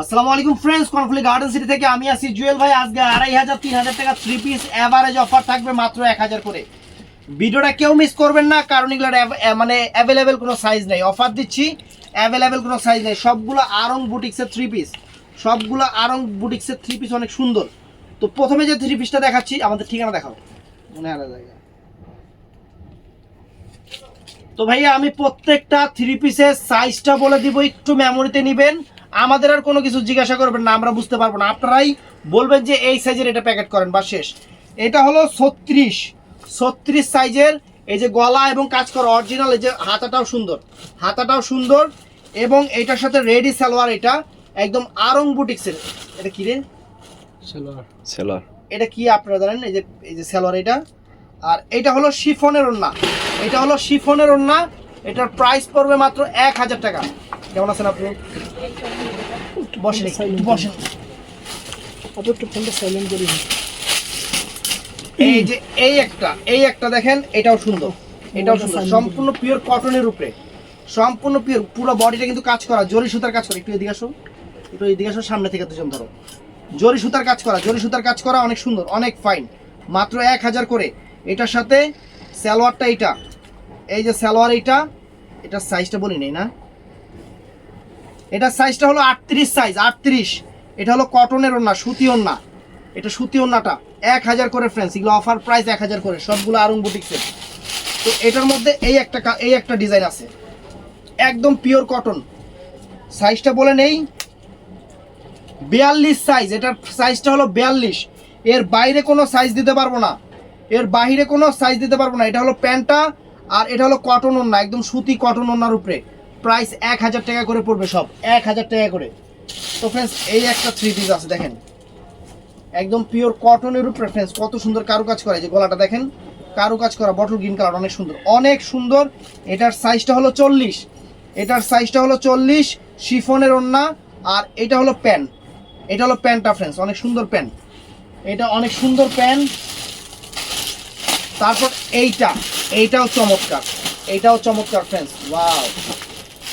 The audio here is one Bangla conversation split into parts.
আসসালামু আলাইকুম ফ্রেন্ডস কনফ্লিক্ট গার্ডেন সিটি থেকে আমি আছি জুয়েল ভাই। আজকে আড়াই হাজার, তিন হাজার টাকা থ্রি পিস অ্যাভারেজ অফার থাকবে মাত্র এক হাজার করে। ভিডিওটা কেউ মিস করবেন না, কারণ এগুলোর মানে অ্যাভেলেবেল কোনো সাইজ নেই। অফার দিচ্ছি অ্যাভেলেবেল কোনো সাইজ নেই। সবগুলো আরং বুটিক্সের থ্রি পিস সবগুলো আরং বুটিক্সের থ্রি পিস অনেক সুন্দর। তো প্রথমে যে থ্রি পিসটা দেখাচ্ছি, আমাদের ঠিকানা দেখাও। মনে হয় জায়গা। তো ভাইয়া আমি প্রত্যেকটা থ্রি পিসের সাইজটা বলে দিব একটু মেমোরিতে নেবেন। আমাদের আর কোনো কিছু জিজ্ঞাসা করবেন না আমরা বুঝতে পারব না। আপনারাই বলবেন যে এই সাইজের এটা প্যাকেট করেন বা শেষ। এটা হলো ছত্রিশ। ছত্রিশ সাইজের এই যে গলা এবং কাজ করা অরিজিনাল এই যে হাতাটাও সুন্দর। হাতাটাও সুন্দর এবং এটার সাথে রেডি সালোয়ার এটা একদম আরং বুটিক্সের। এটা কি রে? সেলার এটা কি আপনারা জানেন? এই যে এই যে সালোয়ার এটা। আর এটা হলো শিফনের ওড়না। এটা হলো শিফনের ওড়না। এটার প্রাইস পড়বে মাত্র এক হাজার টাকা। কেমন আছেন আপনি? বসেন এই যে এই একটা এই একটা দেখেন এটাও সুন্দর। এটাও সুন্দর। সম্পূর্ণ পিওর কটনের উপরে। সম্পূর্ণ পিওর পুরো বডিটা কিন্তু কাজ করা জরি সুতার কাজ করা। একটু এদিকে আসো একটু এদিকে আসো সামনে থেকে দুজন ধরো। জরি সুতার কাজ করা জরি সুতার কাজ করা অনেক সুন্দর অনেক ফাইন মাত্র এক হাজার করে। এটার সাথে সালোয়ারটা এইটা। এই যে সালোয়ার এইটা এটার সাইজটা বলি নেই না? এটার সাইজটা হলো আটত্রিশ সাইজ আটত্রিশ। এটা হলো কটনের ওড়না, সুতি ওড়না। এটা সুতি ওড়নাটা, এক হাজার করে ফ্রেন্ডস এগুলো অফার প্রাইস এক হাজার করে, সবগুলো আরং বুটিক্সের তো এটার মধ্যে এই একটা এই একটা ডিজাইন আছে। একদম পিওর কটন সাইজটা বলে নেই। বিয়াল্লিশ সাইজ এটার সাইজটা হলো বিয়াল্লিশ। এর বাইরে কোনো সাইজ দিতে পারব না। এর বাইরে কোনো সাইজ দিতে পারব না। এটা হলো প্যান্টটা আর এটা হলো কটন ওড়না, একদম সুতি কটন ওড়নার উপরে। প্রাইস এক হাজার টাকা করে পড়বে সব, এক হাজার টাকা করে। তো ফ্রেন্ডস এই একটা থ্রি পিস আছে, দেখেন। একদম পিওর কটনের উপরে ফ্রেন্ডস কত সুন্দর কারুকাজ করা যে গলাটা দেখেন, কারুকাজ করা বটল গ্রিন কালার অনেক সুন্দর অনেক সুন্দর। এটার সাইজটা হলো চল্লিশ। এটার সাইজটা হলো চল্লিশ শিফনের ওড়না, আর এটা হলো প্যান্ট এটা হলো প্যান্টটা ফ্রেন্ডস অনেক সুন্দর প্যান্ট এটা অনেক সুন্দর প্যান্ট তারপর এইটা এইটাও চমৎকার। এইটাও চমৎকার ফ্রেন্ডস ওয়াও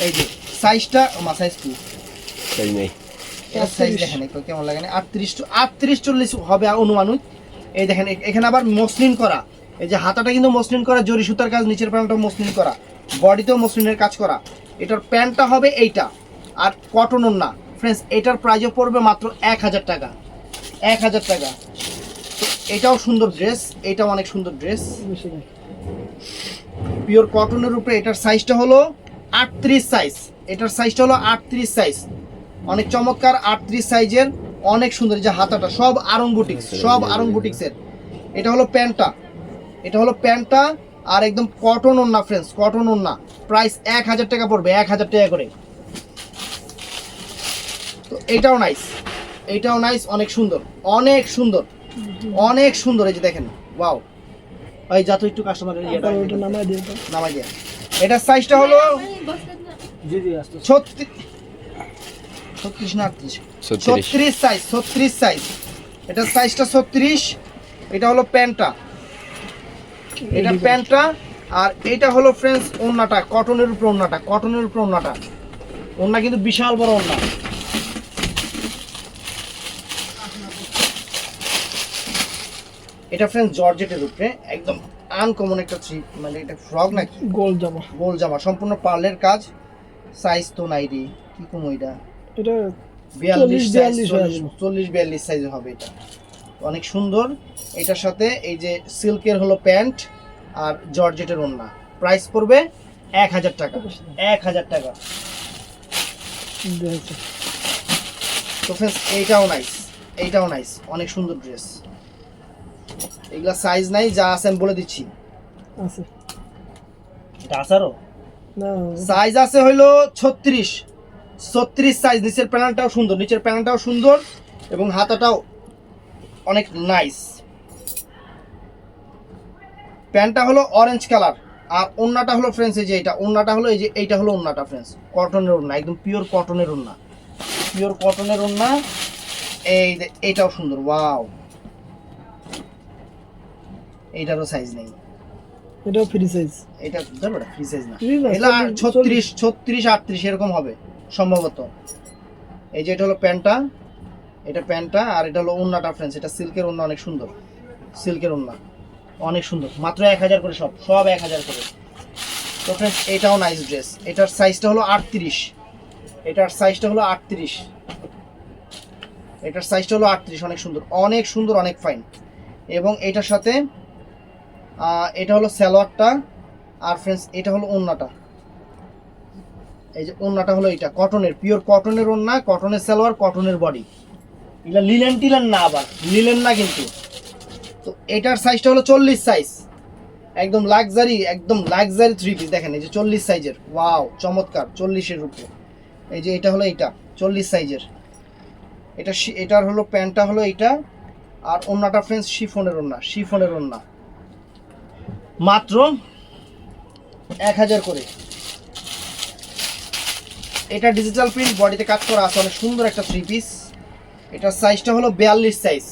এই যে সাইজটা মা সাইজ কি? সেই নেই। এর সাইজ দেখেন একটু কেমন লাগে না? আটত্রিশ আটত্রিশ চল্লিশ হবে অনুমানিক এই দেখেন এখানে আবার মসলিন করা। এই যে হাতাটা কিন্তু মসলিন করা জরি সুতার কাজ নিচের প্যান্টটা মসলিন করা। বডিতেও মসলিনের কাজ করা। এটার প্যান্টটা হবে এইটা। আর কটনের না। ফ্রেন্ডস এটার প্রাইজও পড়বে মাত্র এক হাজার টাকা। এক হাজার টাকা। এটাও সুন্দর ড্রেস এটাও অনেক সুন্দর ড্রেস পিওর কটনের উপরে এটার সাইজটা হলো আটত্রিশ সাইজ এটার সাইজটা হলো আটত্রিশ সাইজ অনেক চমৎকার আটত্রিশ সাইজের অনেক সুন্দর যে হাতাটা, সব আরং বুটিক্স সব আরং বুটিক্সের এটা হলো প্যান্টটা। এটা হলো প্যান্টটা আর একদম কটন ওন্না ফ্রেন্ডস কটন ওন্না প্রাইস এক হাজার টাকা পড়বে, এক হাজার টাকা করে। তো এটাও নাইস এটাও নাইস অনেক সুন্দর অনেক সুন্দর। অনেক সুন্দর এই যে দেখেন ওয়াও। ওই যা তো একটু কাস্টমারের ওটা নামায় দিয়ে নামাই দিয়া। এটার সাইজটা হলো জি জি ছত্রিশ ছত্রিশ না আটত্রিশ? ছত্রিশ। ছত্রিশ সাইজ ছত্রিশ সাইজ এটার সাইজটা ছত্রিশ এটা হলো প্যান্টটা। এটা প্যান্টটা আর এটা হলো ফ্রেন্ডস ওন্নাটা কটনের উপরে ওন্নাটা কটনের উপর ওন্নাটা। ওন্না কিন্তু বিশাল বড় ওন্না। এটা ফ্রেন্ডস জর্জেটের উপরে একদম আনকমন একটা থ্রি মানে এটা ফ্রক নাকি? গোল জামা। গোল জামা সম্পূর্ণ পার্লের কাজ সাইজ তো নাই রে কি কম এটা? এটা বিয়াল্লিশ 40, 42 চল্লিশ বিয়াল্লিশ সাইজ হবে এটা। অনেক সুন্দর। এটার সাথে এই যে সিল্কের হলো প্যান্ট আর জর্জেটের ওড়না প্রাইস পড়বে এক হাজার টাকা। এক হাজার টাকা। তো ফ্রেন্ডস এইটাও নাইস এইটাও নাইস অনেক সুন্দর ড্রেস এগুলা সাইজ নাই যা আছে আমি বলে দিচ্ছি। আছে। এটা আসারও না। সাইজ আছে হইল ছত্রিশ। ছত্রিশ সাইজ নিচের প্যানেলটাও সুন্দর নিচের প্যানেলটাও সুন্দর এবং হাতাটাও অনেক নাইস প্যান্টটা হলো অরেঞ্জ কালার আর ওন্নাটা হলো ফ্রেন্ডস এই যে এটা ওন্নাটা হলো এই যে এইটা হলো ওন্নাটা ফ্রেন্ডস কটনের ওন্না একদম পিওর কটনের ওন্না পিওর কটনের ওন্না এই যে এইটাও সুন্দর ওয়াও এইটারও সাইজ নেই। এটাও ফ্রি সাইজ এটা ধরো ফ্রি সাইজ না। না, চল্লিশ- ছত্রিশ ছত্রিশ আটত্রিশ এরকম হবে সম্ভবত। এই যে এটা হলো প্যান্টটা এটা প্যান্টটা আর এটা হলো ওন্নাটা ফ্রেন্ডস এটা সিল্কের ওন্না অনেক সুন্দর। সিল্কের ওন্না অনেক সুন্দর। মাত্র এক হাজার করে সব সব এক হাজার করে। তো ফ্রেন্ডস এটাও নাইস ড্রেস এটার সাইজটা হলো আটত্রিশ। এটার সাইজটা হলো আটত্রিশ। এটার সাইজটা হলো আটত্রিশ অনেক সুন্দর। অনেক সুন্দর অনেক ফাইন এবং এটার সাথে এটা হলো স্যালোয়ারটা আর ফ্রেন্ডস এটা হলো ওন্নাটা। এই যে ওন্নাটা হলো এটা কটনের পিওর কটনের ওন্না, কটনের সালোয়ার, কটনের বডি এটা লিলেন টিলেন না আবার লিলেন না কিন্তু। তো এটার সাইজটা হলো চল্লিশ সাইজ একদম লাক্সারি একদম লাক্সারি থ্রি পিস দেখেন, এই যে চল্লিশ সাইজের ওয়াও চমৎকার, চল্লিশের উপরে। এই যে এটা হলো এটা চল্লিশ সাইজের এটা এটার হলো প্যান্টটা হলো এটা আর ওন্নাটা ফ্রেন্ডস শিফনের ওন্না শিফনের ওন্না। মাত্র এক হাজার করে। এটা ডিজিটাল প্রিন্ট বডিতে কাজ করা আছে অনেক সুন্দর একটা থ্রি পিস এটার সাইজটা হলো বিয়াল্লিশ সাইজ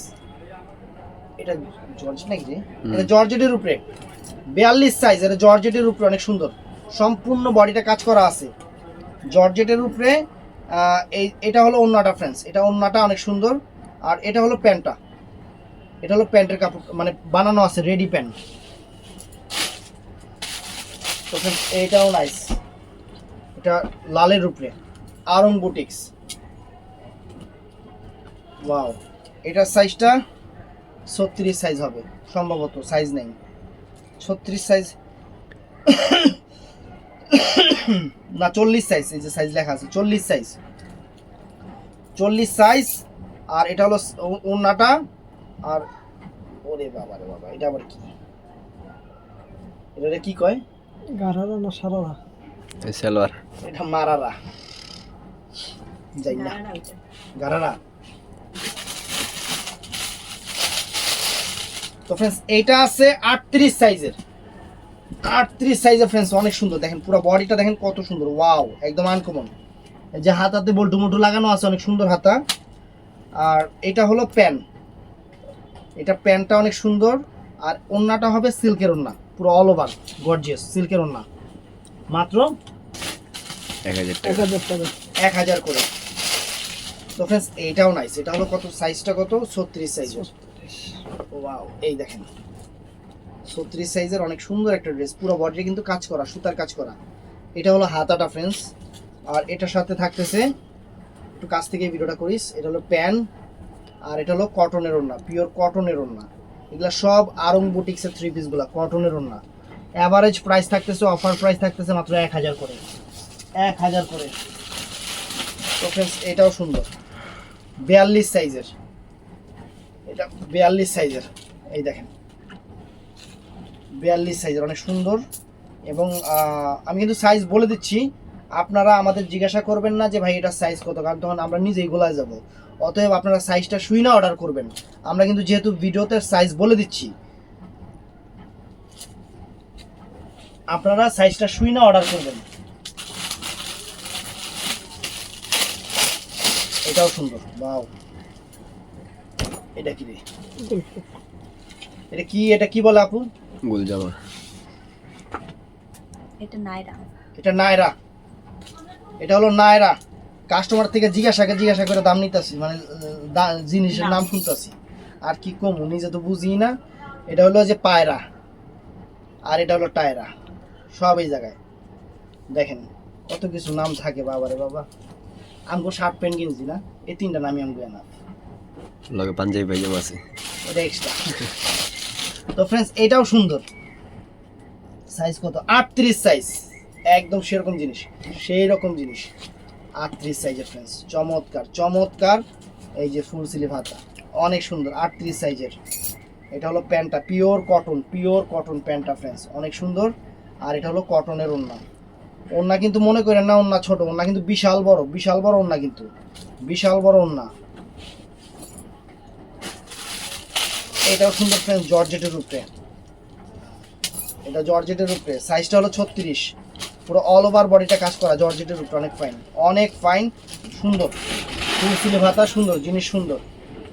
এটা জর্জ নাকি এটা জর্জেটের উপরে। বিয়াল্লিশ সাইজ এটা জর্জেটের উপরে অনেক সুন্দর। সম্পূর্ণ বডিটা কাজ করা আছে। জর্জেটের উপরে এই এটা হলো ওন্নাটা ফ্রেন্ডস এটা ওন্নাটা অনেক সুন্দর। আর এটা হলো প্যান্টটা। এটা হলো প্যান্টের কাপড় মানে বানানো আছে রেডি প্যান্ট তো friends, এইটাও নাইস এটা লালের উপরে। আরং বুটিক্স ওয়াও এটার সাইজটা ছত্রিশ সাইজ হবে সম্ভবত সাইজ নেই। ছত্রিশ সাইজ না চল্লিশ সাইজ এই যে সাইজ লেখা আছে চল্লিশ সাইজ চল্লিশ সাইজ আর এটা হলো ও- ওড়নাটা আর ওরে বাবা রে বাবা এটা আবার কি? এটা কি কয়? গারারা না সারারা? সালোয়ার। এটা মারারা। যাই না গারারা। তো ফ্রেন্ডস এইটা আছে আটত্রিশ সাইজের। আটত্রিশ সাইজের ফ্রেন্ডস অনেক সুন্দর। দেখেন পুরো বডিটা দেখেন কত সুন্দর। ওয়াও একদম আনকমন যে হাতাতে বল্টু মোটু লাগানো আছে অনেক সুন্দর হাতা। আর এটা হলো প্যান এটা প্যান্টটা অনেক সুন্দর। আর ওন্নাটা হবে সিল্কের ওন্না। পুরো অল ওভার গর্জিয়াস সিল্কের ওন্না মাত্র এক হাজার এক টাকা। হাজার এক হাজার করে। তো ফ্রেন্ডস এইটাও নাইস এটা হলো কত সাইজটা কত? ছত্রিশ সাইজের ওয়াও এই দেখেন। ছত্রিশ সাইজের অনেক সুন্দর একটা ড্রেস পুরো বডি কিন্তু কাজ করা সুতার কাজ করা। এটা হলো হাতাটা ফ্রেন্ডস আর এটার সাথে থাকতেছে একটু কাছ থেকে ভিডিওটা করিস এটা হলো প্যান আর এটা হলো কটনের ওড়না পিওর কটনের ওড়না। এগুলা সব আরং বুটিক্সের থ্রি পিসগুলা কটনের ওড়না। অ্যাভারেজ প্রাইস থাকতেছে অফার প্রাইস থাকতেছে মাত্র এক হাজার করে। এক হাজার করে। তো এটাও সুন্দর। বিয়াল্লিশ সাইজের। এটা বিয়াল্লিশ সাইজের। এই দেখেন। বিয়াল্লিশ সাইজের, অনেক সুন্দর। এবং আমি কিন্তু সাইজ বলে দিচ্ছি। আপনারা আমাদের জিজ্ঞাসা করবেন না যে, ভাই এটা সাইজ কত? কারণ তখন আমরা নিজেই গোলায় যাব। অতএব আপনারা সাইজটা শুই না অর্ডার করবেন। আমরা কিন্তু যেহেতু ভিডিওতে সাইজ বলে দিচ্ছি আপনারা সাইজটা শুই না অর্ডার করবেন। এটাও সুন্দর বাও এটা কি রে? এটা কি এটা কি বলে আপু? গোল জামা এটা নাইরা এটা নায়রা। এটা হলো নায়রা। কাস্টমার থেকে জিজ্ঞাসা করে জিজ্ঞাসা করে দাম নিতেছি মানে জিনিসের নাম। শুনতেছি। আর কি কম নিজে তো বুঝি না। এটা হলো যে পায়রা আর এটা হলো টায়রা সব এই জায়গায়। দেখেন কত কিছু নাম থাকে বাবারে বাবা। আমগো শার্ট প্যান্ট কিনছি না এই তিনটা নামই আমগো না লগে পাঞ্জাবি পাইজামা আছে। এটা এক্সট্রা তো ফ্রেন্ডস এটাও সুন্দর। সাইজ কত? আটত্রিশ সাইজ একদম সেরকম জিনিস সেই রকম জিনিস। আটত্রিশ সাইজের ফ্রেন্ডস চমৎকার চমৎকার। এই যে ফুল স্লিভ হাতা অনেক সুন্দর, আটত্রিশ সাইজের। এটা হলো প্যান্টটা পিওর কটন পিওর কটন প্যান্টটা ফ্রেন্ডস অনেক সুন্দর। আর এটা হলো কটনের ওড়না। ওড়না কিন্তু মনে করেন না ওড়না ছোট, ওড়না কিন্তু বিশাল বড় বিশাল বড় ওড়না কিন্তু, বিশাল বড় ওড়না। এটাও সুন্দর ফ্রেন্ড জর্জেটের উপরে। এটা জর্জেটের উপরে সাইজটা হলো ছত্রিশ। পুরো অল ওভার বডিটা কাজ করা জর্জেটের উপর অনেক ফাইন অনেক ফাইন সুন্দর। ফুল ভাতা সুন্দর জিনিস সুন্দর।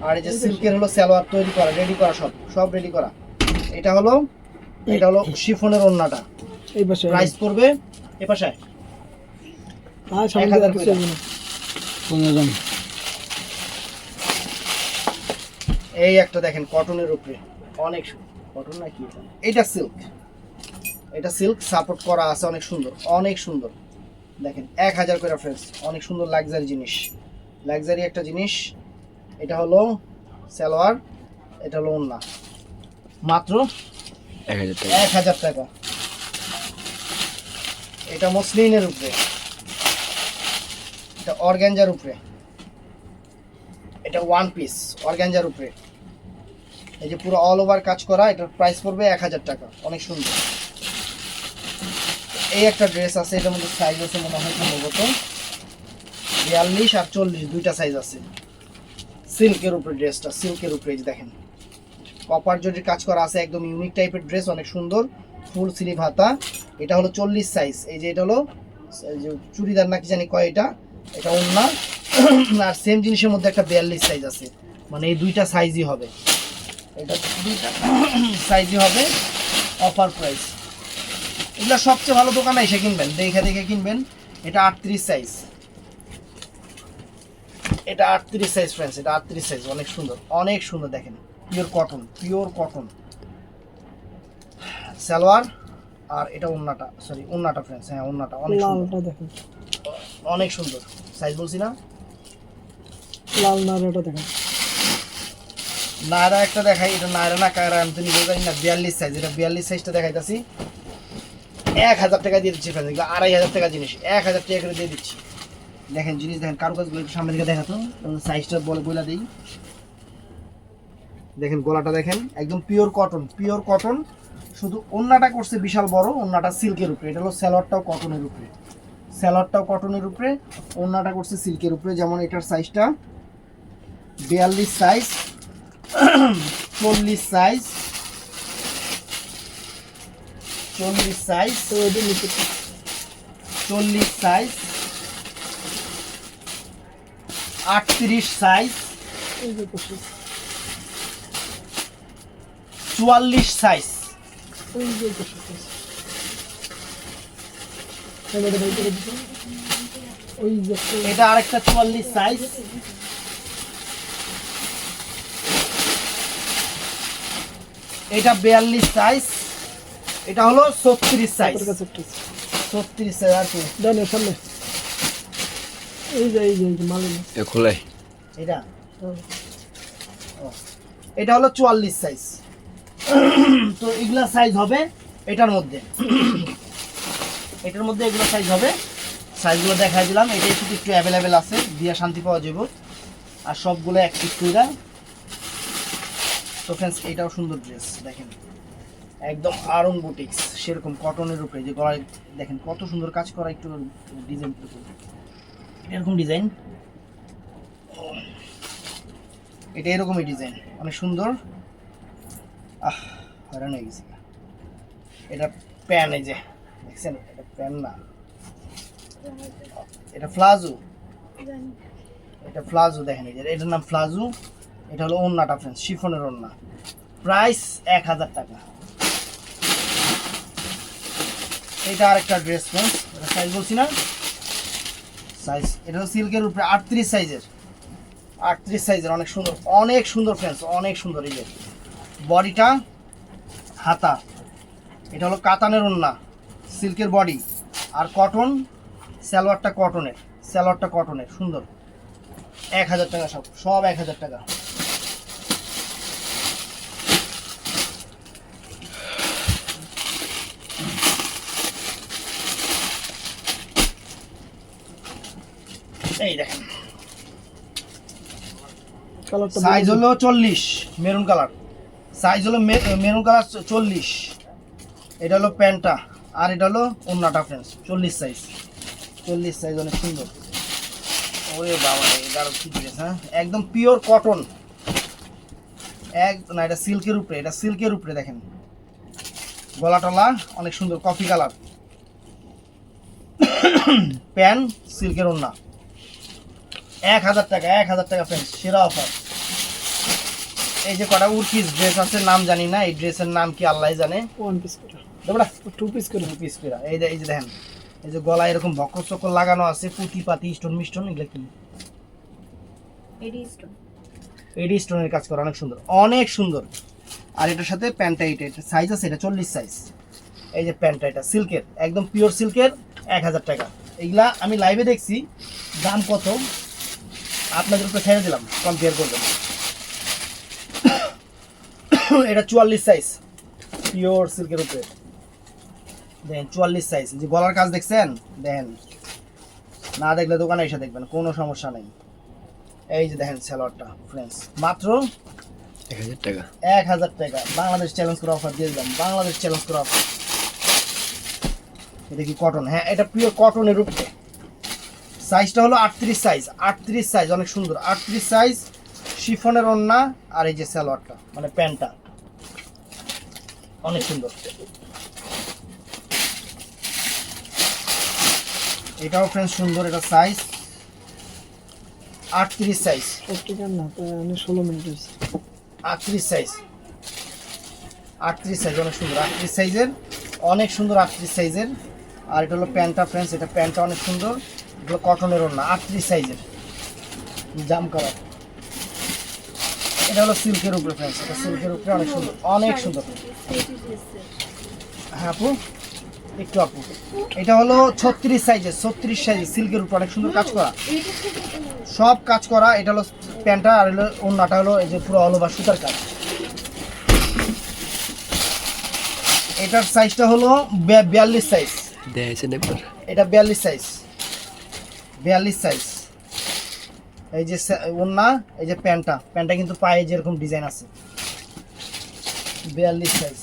আর এই যে সিল্কের হলো সালোয়ার তৈরি করা রেডি করা সব সব রেডি করা। এটা হলো এটা হলো শিফনের ওন্নাটা এই পাশে। প্রাইস করবে এই পাশে। হ্যাঁ, সামনে এই একটা দেখেন কটনের উপরে। অনেক সুন্দর। কটন না কি এটা? সিল্ক এটা সিল্ক সাপোর্ট করা আছে অনেক সুন্দর অনেক সুন্দর। দেখেন এক হাজার করে ফ্রেন্ডস অনেক সুন্দর লাক্সারি জিনিস। লাক্সারি একটা জিনিস এটা হলো সালোয়ার এটা হলো ওন্না মাত্র এক হাজার টাকা। এক হাজার টাকা। এটা মসলিনের উপরে। এটা অর্গ্যাঞ্জার উপরে। এটা ওয়ান পিস অর্গ্যাঞ্জার উপরে। এই যে পুরো অল ওভার কাজ করা এটার প্রাইস পড়বে এক হাজার টাকা অনেক সুন্দর। এই একটা ড্রেস আছে, এটার মধ্যে সাইজ আছে মনে হয় সম্ভবত বিয়াল্লিশ আর চল্লিশ, দুইটা সাইজ আছে। সিল্কের উপরে ড্রেসটা সিল্কের উপরে যে দেখেন। কপার জরির কাজ করা আছে, একদম ইউনিক টাইপের ড্রেস অনেক সুন্দর। ফুল স্লিভ হাতা। এটা হলো চল্লিশ সাইজ এই যে এটা হলো চুড়িদার নাকি জানি কয় এটা? এটা ওন্না আর সেম জিনিসের মধ্যে একটা বিয়াল্লিশ সাইজ আছে। মানে এই দুইটা সাইজই হবে। এটা দুইটা সাইজই হবে। অফার প্রাইস এগুলো সবচেয়ে ভালো দোকানে এসে কিনবেন দেখে দেখে কিনবেন। এটা আটত্রিশ সাইজ এটা আটত্রিশ সাইজ ফ্রেন্ডস এটা আটত্রিশ সাইজ অনেক সুন্দর অনেক সুন্দর দেখেন pure cotton pure cotton salwar আর এটা ওন্নাটা সরি ওন্নাটা ফ্রেন্ডস হ্যাঁ ওন্নাটা অনেক সুন্দর। দেখেন। অনেক সুন্দর সাইজ বলছি না। লাল নাড়াটা দেখেন। নায়রা একটা দেখাই এটা নায়রা না কায়রা আমি তো নিজে জানি না বিয়াল্লিশ সাইজ এটা বিয়াল্লিশ সাইজটা দেখাইতেছি। এক হাজার টাকা দিয়ে দিচ্ছি ফ্রেন্ড আড়াই হাজার টাকা জিনিস। এক হাজার টাকা করে দিয়ে দিচ্ছি। দেখেন, জিনিস দেখেন কারুকাজগুলো একটু সামনে দিকে দেখাতো সাইজটা বলে বলে দিই। দেখেন, গলাটা দেখেন, একদম পিওর কটন পিওর কটন শুধু ওন্নাটা করছে বিশাল বড়, ওন্নাটা সিল্কের উপরে। এটা হলো স্যালোয়ারটাও কটনের উপরে। স্যালোয়ারটাও কটনের উপরে, ওন্নাটা করছে সিল্কের উপরে। যেমন এটার সাইজটা বিয়াল্লিশ সাইজ চল্লিশ সাইজ চল্লিশ সাইজ তো ওই দিন নিচে চল্লিশ সাইজ আটত্রিশ সাইজ চুয়াল্লিশ সাইজ এটা আরেকটা চুয়াল্লিশ সাইজ এটা বিয়াল্লিশ সাইজ এটা হলো ছত্রিশ সাইজ। ছত্রিশ সাইজ আর কি? দেন সামনে। এই যে এই যে এ খোলাই এটা? এটা হলো চুয়াল্লিশ সাইজ তো এগুলা সাইজ হবে এটার মধ্যে। এটার মধ্যে এগুলো সাইজ হবে। সাইজগুলো দেখাই দিলাম। এটাই শুধু একটু অ্যাভেলেবেল আছে। দিয়া শান্তি পাওয়া যাব। আর সবগুলো এক পিস কইরা তো ফ্রেন্ডস এটাও সুন্দর ড্রেস দেখেন। একদম আরন বুটিক্স সেরকম কটনের উপরে, যে গলায় দেখেন কত সুন্দর কাজ করা একটু ডিজাইন এরকম ডিজাইন এটা এরকমই ডিজাইন অনেক সুন্দর। আহ হয়ে গেছে। এটা প্যান এই যে, দেখছেন? এটা প্যান না। এটা ফ্লাজু এটা ফ্লাজু দেখেন এই যে, এটার নাম ফ্লাজু এটা হলো ওন্নাটা ফ্রেন্ডস শিফনের ওন্না প্রাইস এক হাজার টাকা। এটা আরেকটা ড্রেস ফ্রেন্ডস এটা সাইজ বলছি না। সাইজ এটা সিল্কের উপরে আটত্রিশ সাইজের আটত্রিশ সাইজের অনেক সুন্দর অনেক সুন্দর ফ্রেন্ডস অনেক সুন্দর এই যে। বডিটা হাতা। এটা হলো কাতানের ওন্না সিল্কের বডি আর কটন সালোয়ারটা কটনের সালোয়ারটা কটনের সুন্দর। এক হাজার টাকা সব সব এক হাজার টাকা। এই দেখেন কালারটা সাইজ হলো চল্লিশ মেরুন কালার সাইজ হলো মেরুন কালার চল্লিশ। এটা হলো প্যান্টটা আর এটা হলো ওন্নাটা ফ্রেন্ডস চল্লিশ সাইজ চল্লিশ সাইজ অনেক সুন্দর। ওরে বাবা রে, এটা কি dress, হ্যাঁ? একদম পিওর কটন এক না এটা সিল্কের উপরে এটা সিল্কের উপরে দেখেন। গলা টলা অনেক সুন্দর কফি কালার প্যান সিল্কের ওন্না। এক হাজার টাকা এক হাজার টাকা ফ্রেন্ডস সেরা অফার এই যে কটা উর্কিস ড্রেস আছে নাম জানি না এই ড্রেসের নাম কি আল্লাহ জানে? ওয়ান পিস করে। দেবড়া টু পিস করে। টু পিস করে। এই যে এই যে দেখেন এই যে গলায় এরকম বকর চক্কর লাগানো আছে পুঁতি পাতি স্টোন মিস্টোন এগুলো কি? এডি স্টোনের কাজ করা অনেক সুন্দর অনেক সুন্দর। আর এটার সাথে প্যান্টটা এটা এটা সাইজ আছে এটা চল্লিশ সাইজ এই যে প্যান্টটা এটা সিল্কের একদম পিওর সিল্কের এক হাজার টাকা। এইগুলা আমি লাইভে দেখছি দাম কত? আপনাদের উপরে ছেড়ে দিলাম কম্পেয়ার করবেন। এটা চুয়াল্লিশ সাইজ পিওর সিল্কের উপরে। দেখেন চুয়াল্লিশ সাইজ যে গলার কাজ দেখছেন? দেখেন। না দেখলে দোকানে এসে দেখবেন কোনো সমস্যা নেই। এই যে দেখেন স্যালোয়ারটা ফ্রেন্ডস মাত্র এক হাজার টাকা। এক হাজার টাকা। বাংলাদেশ চ্যালেঞ্জ করে অফার দিয়ে দিলাম। বাংলাদেশ চ্যালেঞ্জ করে অফার এটা কি কটন হ্যাঁ এটা পিওর কটনের উপরে। সাইজটা হলো আটত্রিশ সাইজ আটত্রিশ সাইজ অনেক সুন্দর। আটত্রিশ সাইজ শিফনের ওন্না আর এই যে সালোয়ারটা মানে প্যান্টটা। অনেক সুন্দর। এটাও ফ্রেন্ড সুন্দর এটা সাইজ আটত্রিশ সাইজ ষোলো মিনিট আটত্রিশ সাইজ আটত্রিশ সাইজ অনেক সুন্দর। আটত্রিশ সাইজের অনেক সুন্দর আটত্রিশ সাইজের আর এটা হলো প্যান্টটা ফ্রেন্ডস এটা প্যান্টটা অনেক সুন্দর। এগুলো কটনের ওড়না আটত্রিশ সাইজের। জাম কালার এটা হলো সিল্কের উপরে ফ্রেন্ডস এটা সিল্কের উপরে অনেক সুন্দর অনেক সুন্দর। হ্যাঁ আপু? একটু আপু। এটা হলো ছত্রিশ সাইজের ছত্রিশ সাইজের সিল্কের উপরে অনেক সুন্দর কাজ করা। সব কাজ করা এটা হলো প্যান্টটা আর হলো অন্যটা হলো এই যে পুরো অল ওভার সুতার কাজ। এটার সাইজটা হলো বিয়াল্লিশ সাইজ এটা বিয়াল্লিশ সাইজ বিয়াল্লিশ সাইজ এই যে ওন্না এই যে প্যান্টটা। প্যান্টটা কিন্তু পায়ে যেরকম ডিজাইন আছে। বিয়াল্লিশ সাইজ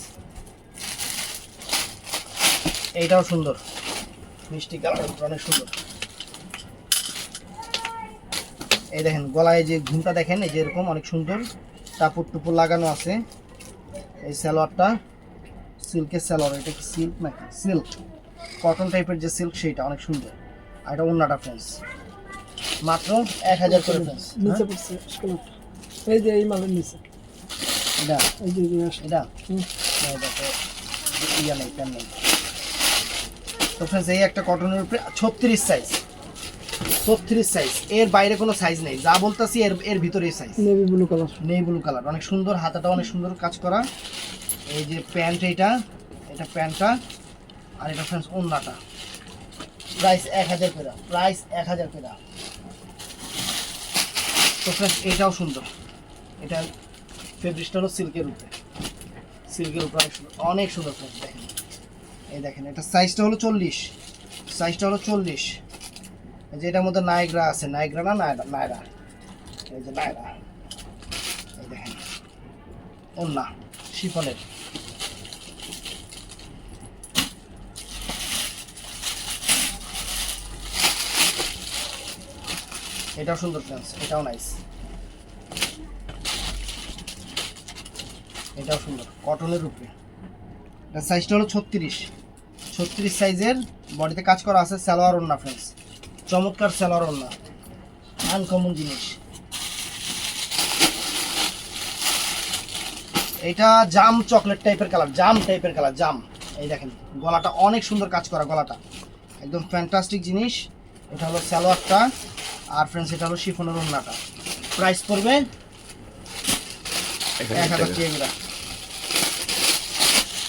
এইটাও সুন্দর। মিষ্টি কালার, অনেক সুন্দর। এই দেখেন, গলায় যে ঘুমটা দেখেন, এই যে এরকম অনেক সুন্দর। টাপুর টুপুর লাগানো আছে। এই সালোয়ারটা সিল্কের সালোয়ার, এটা কি সিল্ক নাকি? সিল্ক কটন টাইপের যে সিল্ক সেইটা অনেক সুন্দর। আর এটা অন্যটা ফ্রেন্ডস মাত্র এক হাজার করে ফ্রেন্ডস নিচে পড়ছে এই যে এই মালের নিচে। এটা? এই যে। এটা? এটা ইয়া নেই প্যান নেই। তো ফ্রেন্ডস এই একটা কটনের উপরে ছত্রিশ সাইজ ছত্রিশ সাইজ এর বাইরে কোনো সাইজ নেই। যা বলতেছি এর এর ভিতরেই সাইজ নেভি ব্লু কালার নেই ব্লু কালার অনেক সুন্দর হাতাটা অনেক সুন্দর কাজ করা। এই যে প্যান্ট এইটা এটা প্যান্টটা আর এটা ফ্রেন্ডস ওন্নাটা। প্রাইস এক হাজার করে, প্রাইস এক হাজার করে। তো এটাও সুন্দর। এটা ফেব্রিকটা হলো সিল্কের উপরে। সিল্কের উপরে অনেক সুন্দর অনেক সুন্দর ফ্রেন্ডস দেখেন। এই দেখেন, এটা সাইজটা হলো চল্লিশ। সাইজটা হলো চল্লিশ। যে এটার মধ্যে নাইগ্রা আছে নায়গ্রা না নায়রা নায়রা এই যে নায়রা এই দেখেন। ওন্না শিফনের। এটাও সুন্দর ফ্রেন্স এটাও নাইস এটাও সুন্দর কটনের উপরে। এটা সাইজটা হলো ছত্রিশ। ছত্রিশ সাইজের বডিতে কাজ করা আছে সালোয়ার ওন্না ফ্রেন্স চমৎকার সালোয়ার ওন্না আনকমন জিনিস। এটা জাম চকলেট টাইপের কালার জাম টাইপের কালার জাম। এই দেখেন, গলাটা অনেক সুন্দর কাজ করা, গলাটা। একদম ফ্যান্টাস্টিক জিনিস। এটা হলো সালোয়ারটা। আর ফ্রেন্ডস এটা হলো শিফনের ওড়নাটা। প্রাইস পড়বে এক এক হাজার হাজার টাকা টাকা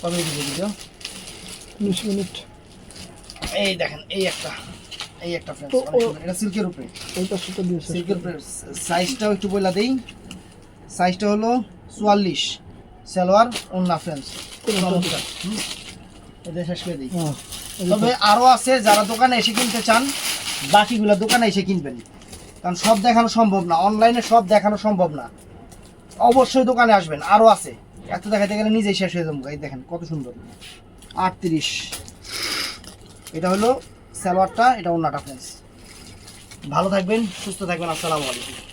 কবে দিব ভিডিও উনিশ মিনিট। এই দেখেন এই একটা এই একটা ফ্রেন্ডস তো অনেক ও- সুন্দর। এটা সিল্কের উপরে। ওইটা সেটা দিয়েছে সিল্কের উপরে। সাইজটাও একটু বইলা দেই। সাইজটা হলো চুয়াল্লিশ। সালোয়ার ওন্না ফ্রেন্ডস এটা শেষ করে দিই। তবে আরও আছে যারা দোকানে এসে কিনতে চান বাকিগুলো দোকানে এসে কিনবেন। কারণ সব দেখানো সম্ভব না অনলাইনে সব দেখানো সম্ভব না। অবশ্যই দোকানে আসবেন আরও আছে। এত দেখাতে গেলে নিজেই শেষ হয়ে যাব, এই দেখেন কত সুন্দর। আটত্রিশ। এটা হলো স্যালোয়ারটা এটা অন্যটা ফ্রেন্স ভালো থাকবেন, সুস্থ থাকবেন, আসসালামু আলাইকুম।